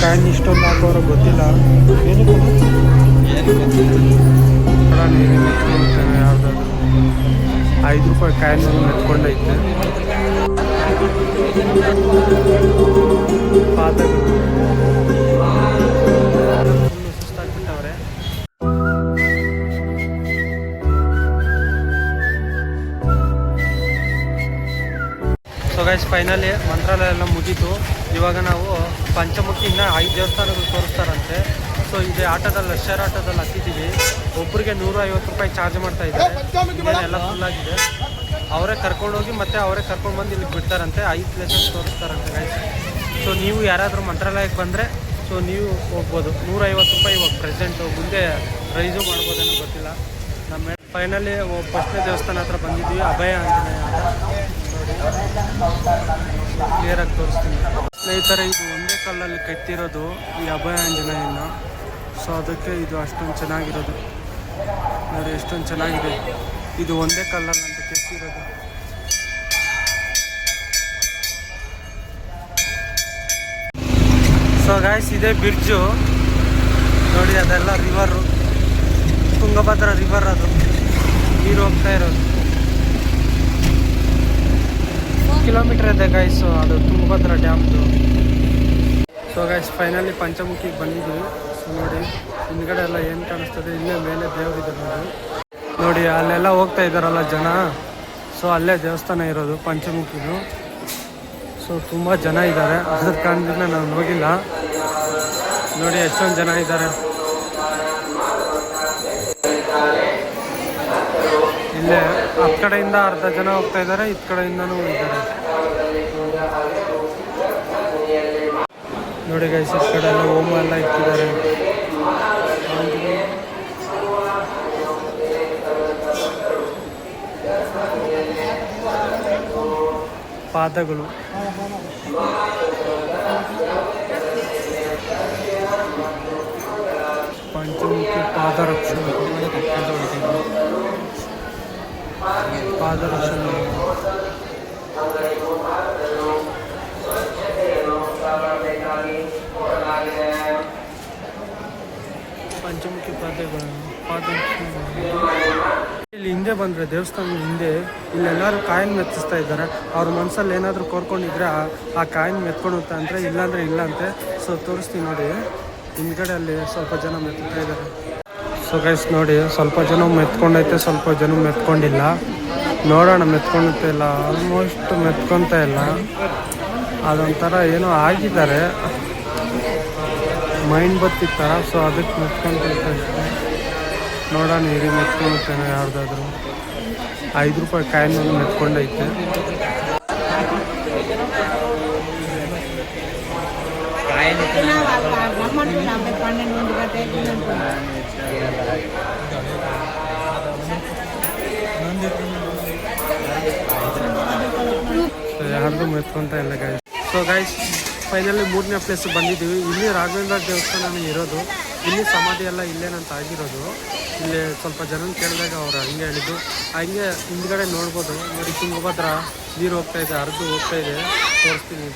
Coin ಇಷ್ಟೊಂದು ಹಾಕೋರು ಗೊತ್ತಿಲ್ಲ. ಏನು ಐದು ರೂಪಾಯಿ ಕಾಯಿನ್ ಮೆತ್ಕೊಂಡೈತೆ. ಗೈಸ್ ಫೈನಲಿ ಮಂತ್ರಾಲಯ ಎಲ್ಲ ಮುಗೀತು. ಇವಾಗ ನಾವು ಪಂಚಮುಖಿಯಿಂದ ಐದು ದೇವಸ್ಥಾನಗಳು ತೋರಿಸ್ತಾರಂತೆ. ಸೊ ಇದೆ ಆಟೋದಲ್ಲಿ ಲಕ್ಷರ್ ಆಟೋದಲ್ಲಿ ಹತ್ತಿದ್ದೀವಿ ಒಬ್ಬರಿಗೆ ನೂರ ಐವತ್ತು ರೂಪಾಯಿ ಚಾರ್ಜ್ ಮಾಡ್ತಾ ಇದ್ದಾರೆ. ಎಲ್ಲ ಫುಲ್ ಆಗಿದೆ. ಅವರೇ ಕರ್ಕೊಂಡೋಗಿ ಮತ್ತೆ ಅವರೇ ಕರ್ಕೊಂಡು ಬಂದು ಇಲ್ಲಿಗೆ ಬಿಡ್ತಾರಂತೆ. ಐದು ಪ್ಲೇಸಸ್ ತೋರಿಸ್ತಾರಂತೆ ಗೈಸ್ ಸೊ ನೀವು ಯಾರಾದರೂ ಮಂತ್ರಾಲಯಕ್ಕೆ ಬಂದರೆ ಸೊ ನೀವು ಹೋಗ್ಬೋದು. ನೂರೈವತ್ತು ರೂಪಾಯಿ ಇವಾಗ ಪ್ರೆಸೆಂಟು ಮುಂದೆ ರೈಸು ಮಾಡ್ಬೋದೇನೋ ಗೊತ್ತಿಲ್ಲ. ನಮ್ಮ ಫೈನಲಿ ಫಸ್ಟ್ನೇ ದೇವಸ್ಥಾನ ಹತ್ರ ಬಂದಿದ್ವಿ ಅಭಯ ಆಂಜನೇಯ ಅಂತ. ಕ್ಲಿಯರಾಗಿ ತೋರಿಸ್ತೀನಿ. ಸ್ನೇಹಿತರೆ, ಇದು ಒಂದೇ ಕಲ್ಲಲ್ಲಿ ಕಟ್ಟಿರೋದು ಈ ಅಭಯ ಆಂಜನೇಯನ. ಸೊ ಅದಕ್ಕೆ ಇದು ಅಷ್ಟೊಂದು ಚೆನ್ನಾಗಿರೋದು. ನೋಡಿ, ಎಷ್ಟೊಂದು ಚೆನ್ನಾಗಿದೆ. ಇದು ಒಂದೇ ಕಲ್ಲಲ್ಲಿ ಅಂತ ಕೆತ್ತಿರೋದು. ಸೊ ಗಾಯ್ಸ್ ಇದೇ ಬ್ರಿಡ್ಜು ನೋಡಿ, ಅದೆಲ್ಲ ರಿವರು ತುಂಗಭದ್ರಾ ರಿವರ್ ಅದು. ನೀರು ಹೋಗ್ತಾ ಇರೋದು. ಕಿಲೋಮೀಟರ್ ಇದೆ ಗೈಸ್ ಅದು ತುಂಗಭದ್ರಾ ಡ್ಯಾಮ್ದು. ಸೊ ಗೈಸ್ ಫೈನಲಿ ಪಂಚಮುಖಿಗೆ ಬಂದಿದ್ವಿ ಸೊ ನೋಡಿ, ಹಿಂದ್ಗಡೆ ಎಲ್ಲ ಏನು ಕಾಣಿಸ್ತದೆ, ಇಲ್ಲೇ ಮೇಲೆ ದೇವರಿದೆ ನೋಡಿ ನೋಡಿ, ಅಲ್ಲೆಲ್ಲ ಹೋಗ್ತಾ ಇದ್ದಾರಲ್ಲ ಜನ. ಸೊ ಅಲ್ಲೇ ದೇವಸ್ಥಾನ ಇರೋದು ಪಂಚಮುಖಿದು. ಸೊ ತುಂಬ ಜನ ಇದ್ದಾರೆ. ಅದ್ರ ಕಾರಣದಿಂದ ನಾನು ಹೋಗಿಲ್ಲ. ನೋಡಿ, ಎಷ್ಟೊಂದು ಜನ ಇದ್ದಾರೆ. ಇಲ್ಲೇ ಆ ಕಡೆಯಿಂದ ಅರ್ಧ ಜನ ಹೋಗ್ತಾ ಇದ್ದಾರೆ, ಇತ್ ಕಡೆಯಿಂದನೂ ಇದ್ದಾರೆ ನೋಡಿ ಗೈಸ್ ಈ ಕಡೆ ಎಲ್ಲ ಹೋಮ ಎಲ್ಲ ಇಟ್ಟಿದ್ದಾರೆ. ಪಾದಗಳು. ಪಂಚಮುಖಿ ಪಾದರಕ್ಷಣೆ. ಪಂಚಮುಖಿ ಪಾದಗಳನ್ನು ಇಲ್ಲಿ ಹಿಂದೆ ಬಂದರೆ ದೇವಸ್ಥಾನದ ಹಿಂದೆ ಇಲ್ಲೆಲ್ಲರೂ ಕಾಯಿನ್ ಮೆತ್ತಿಸ್ತಾ ಇದ್ದಾರೆ. ಅವ್ರ ಮನಸ್ಸಲ್ಲಿ ಏನಾದರೂ ಕೋರ್ಕೊಂಡಿದ್ರೆ ಆ- ಕಾಯನ್ ಮೆತ್ಕೊಳುತ್ತೆ ಅಂದರೆ ಇಲ್ಲಾಂದರೆ ಇಲ್ಲ ಅಂತೆ ಸೊ ತೋರಿಸ್ತೀನಿ ನೋಡಿ. ಹಿಂದ್ಗಡೆ ಅಲ್ಲಿ ಸ್ವಲ್ಪ ಜನ ಮೆತ್ತಾ ಇದ್ದಾರೆ. ಸೊ ಗೈಸ್ ನೋಡಿ, ಸ್ವಲ್ಪ ಜನ ಮೆತ್ಕೊಂಡೈತೆ, ಸ್ವಲ್ಪ ಜನ ಮೆತ್ಕೊಂಡಿಲ್ಲ. ನೋಡೋಣ ಮೆತ್ಕೊಳುತ್ತೆ ಇಲ್ಲ. ಆಲ್ಮೋಸ್ಟ್ ಮೆತ್ಕೊತ ಇಲ್ಲ. ಅದೊಂಥರ ಏನೋ ಆಗಿದ್ದಾರೆ. ಮೈಂಡ್ ಬತ್ತಿತ್ತ? ಸೊ ಅದಕ್ಕೆ ಮೆತ್ಕೊಂತೈತೆ ನೋಡೋಣ, ಇರಿ ಮೆತ್ಕೊಳುತ್ತೇನೆ ಯಾರ್ದಾದ್ರು. ಐದು ರೂಪಾಯಿ ಕಾಯಿನ್ ಮೆತ್ಕೊಂಡೈತೆ. ಯಾರ್ದು ಮೆತ್ಕೊಂತ ಇಲ್ಲ ಗಾಯ್ಸ್ ಸೊ ಗಾಯ್ಸ್ ಫೈನಲಿ ಮೂರನೇ ಪ್ಲೇಸ್ ಬಂದಿದ್ದೀವಿ ಇಲ್ಲಿ ರಾಘವೇಂದ್ರ ದೇವಸ್ಥಾನ ಇರೋದು ಇಲ್ಲಿ ಸಮಾಧಿ ಎಲ್ಲ ಇಲ್ಲೇನಂತ ಆಗಿರೋದು ಇಲ್ಲಿ ಸ್ವಲ್ಪ ಜನ ಕೇಳಿದಾಗ ಅವ್ರು ಹಂಗೆ ಹೇಳಿದ್ದು ಹಂಗೆ ಹಿಂದ್ಗಡೆ ನೋಡ್ಬೋದು ನೋಡಿ ತುಂಗಭದ್ರ ನೀರು ಹೋಗ್ತಾ ಇದೆ ಅರ್ಧ ಹೋಗ್ತಾ ಇದೆ ತೋರಿಸ್ತೀನಿ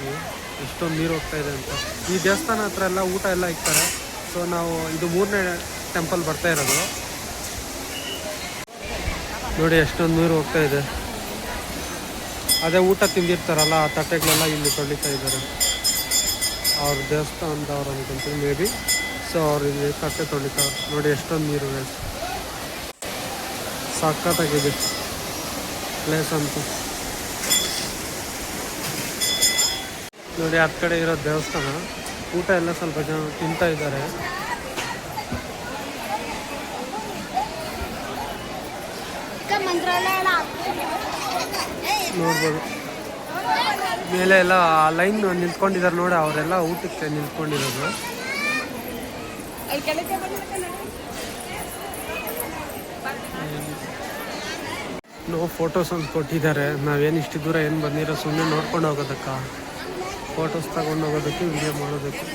ಎಷ್ಟೊಂದು ನೀರು ಹೋಗ್ತಾ ಇದೆ ಅಂತ. ಈ ದೇವಸ್ಥಾನ ಹತ್ರ ಎಲ್ಲ ಊಟ ಎಲ್ಲ ಇಕ್ತಾರೆ. ಸೊ ನಾವು ಇದು ಮೂರನೇ ಟೆಂಪಲ್ ಬರ್ತಾ ಇರೋದು. ನೋಡಿ ಎಷ್ಟೊಂದು ನೀರು ಹೋಗ್ತಾ ಇದೆ. ಅದೇ ಊಟ ತಿಂದಿರ್ತಾರಲ್ಲ, ಆ ತಟ್ಟೆಗಳೆಲ್ಲ ಇಲ್ಲಿ ತೊಳಿತಾ ಇದ್ದಾರೆ. ಅವ್ರ ದೇವಸ್ಥಾನದವ್ರು ಅನ್ಕೊಂತೀನಿ ಮೇ ಬಿ ಸೊ ಅವ್ರು ಇಲ್ಲಿ ತಟ್ಟೆ ತೊಳಿತಾರೆ ನೋಡಿ ಎಷ್ಟೊಂದು ನೀರು ಸಾಕಾಗಿದೆ ಪ್ಲೇಸ್ ಅಂತ. ನೋಡಿ ಹತ್ತು ಕಡೆ ಇರೋ ದೇವಸ್ಥಾನ. ಊಟ ಎಲ್ಲ ಸ್ವಲ್ಪ ಜನ ತಿಂತಾ ಇದ್ದಾರೆ. ನೋಡ್ಬೋದು. ಮೇಲೆ ಎಲ್ಲ ಲೈನ್ ನಿಂತ್ಕೊಂಡಿದ್ದಾರೆ ನೋಡಿ ಅವರೆಲ್ಲ ಊಟಕ್ಕೆ ನಿಂತ್ಕೊಂಡಿರೋದು. ನೋ ಫೋಟೋಸ್ ಅಂತ ಕೊಟ್ಟಿದ್ದಾರೆ. ನಾವೇನು ಇಷ್ಟು ದೂರ ಏನು ಬಂದಿರೋ ಸುಮ್ಮನೆ ನೋಡ್ಕೊಂಡು ಹೋಗೋದಕ್ಕ? ಫೋಟೋಸ್ ತಗೊಂಡು ಹೋಗೋದಕ್ಕೆ ವಿಡಿಯೋ ಮಾಡೋದಕ್ಕೆ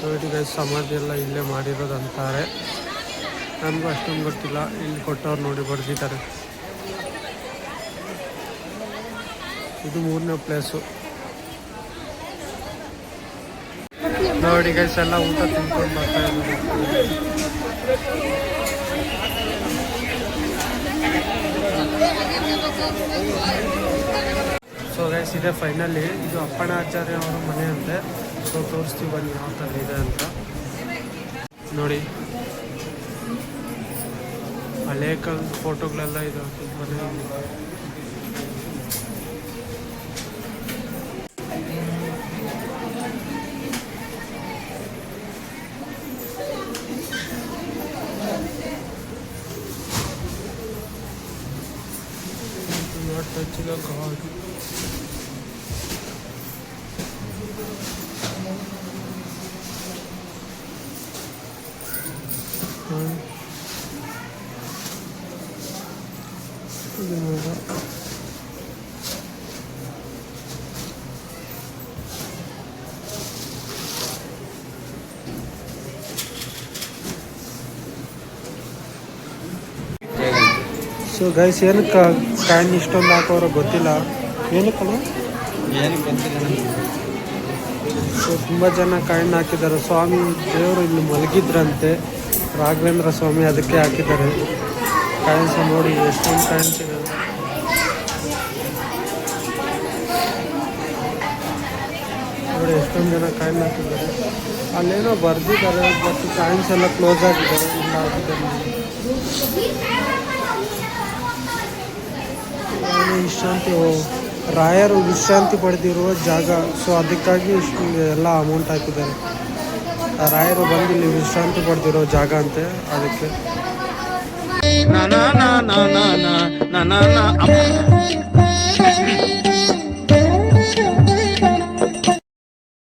ನೋಡಿ ಸಮಾಧಿ ಎಲ್ಲ ಇಲ್ಲೇ ಮಾಡಿರೋದು ಅಂತಾರೆ ನನಗೂ ಅಷ್ಟೊಂದು ಗೊತ್ತಿಲ್ಲ. ಇಲ್ಲಿ ಕೊಟ್ಟವ್ರು ನೋಡಿ ಬರೆದಿದ್ದಾರೆ. ಇದು ಮೂರನೇ ಪ್ಲೇಸು ನೋಡಿ ಗೈಸ್ ಎಲ್ಲ ಊಟ ತಿನ್ಕೊಂಡು ಬರ್ತಾ ಇದ್ದಾರೆ. ಸೊ ಗೈಸ್ ಇದೆ ಫೈನಲಿ ಇದು ಅಪ್ಪಣ ಆಚಾರ್ಯ ಅವರ ಮನೆ ಅಂತೆ. ಸೊ ತೋರಿಸ್ತೀವಿ ಬನ್ನಿ ಯಾವ ಥರ ಇದೆ ಅಂತ. ನೋಡಿ. ಹಳೆ ಕಾಲದ ಫೋಟೋಗಳೆಲ್ಲ ಇದು ಮನೆ. dakika harika. Şöyle burada. So guys ಏನಕ್ಕೆ ಕಾಯಿನ್ ಇಷ್ಟೊಂದು ಹಾಕೋರೋ ಗೊತ್ತಿಲ್ಲ. ಏನಕ್ಕಲ್ಲ ಏನಕ್ಕೆ ಸೊ ತುಂಬ ಜನ ಕಾಯಿನ್ ಹಾಕಿದ್ದಾರೆ. ಸ್ವಾಮಿ ದೇವರು ಇಲ್ಲಿ ಮಲಗಿದ್ರಂತೆ. ರಾಘವೇಂದ್ರ ಸ್ವಾಮಿ ಅದಕ್ಕೆ ಹಾಕಿದ್ದಾರೆ. ಕಾಯಿನ್ಸ್ ನೋಡಿ ಎಷ್ಟೊಂದು ಕಾಯಿನ್ಸ್ ಇದೆ. ನೋಡಿ ಎಷ್ಟೊಂದು ಜನ ಕಾಯಿನ್ ಹಾಕಿದ್ದಾರೆ. ಅಲ್ಲೇನೋ ಬರ್ದಿದ್ದಾರೆ ಬಟ್ ಕಾಯಿನ್ಸ್ ಎಲ್ಲ ಕ್ಲೋಸ್ ಆಗಿದ್ದಾರೆ ಇಲ್ಲ ಏನು ವಿಶ್ರಾಂತಿ ರಾಯರು ವಿಶ್ರಾಂತಿ ಪಡೆದಿರುವ ಜಾಗ. ಸೊ ಅದಕ್ಕಾಗಿ ಎಲ್ಲ ಅಮೌಂಟ್ ಹಾಕಿದ್ದಾರೆ. ಆ ರಾಯರು ಬಂದು ಇಲ್ಲಿ ವಿಶ್ರಾಂತಿ ಪಡೆದಿರೋ ಜಾಗ ಅಂತೆ ಅದಕ್ಕೆ. Na na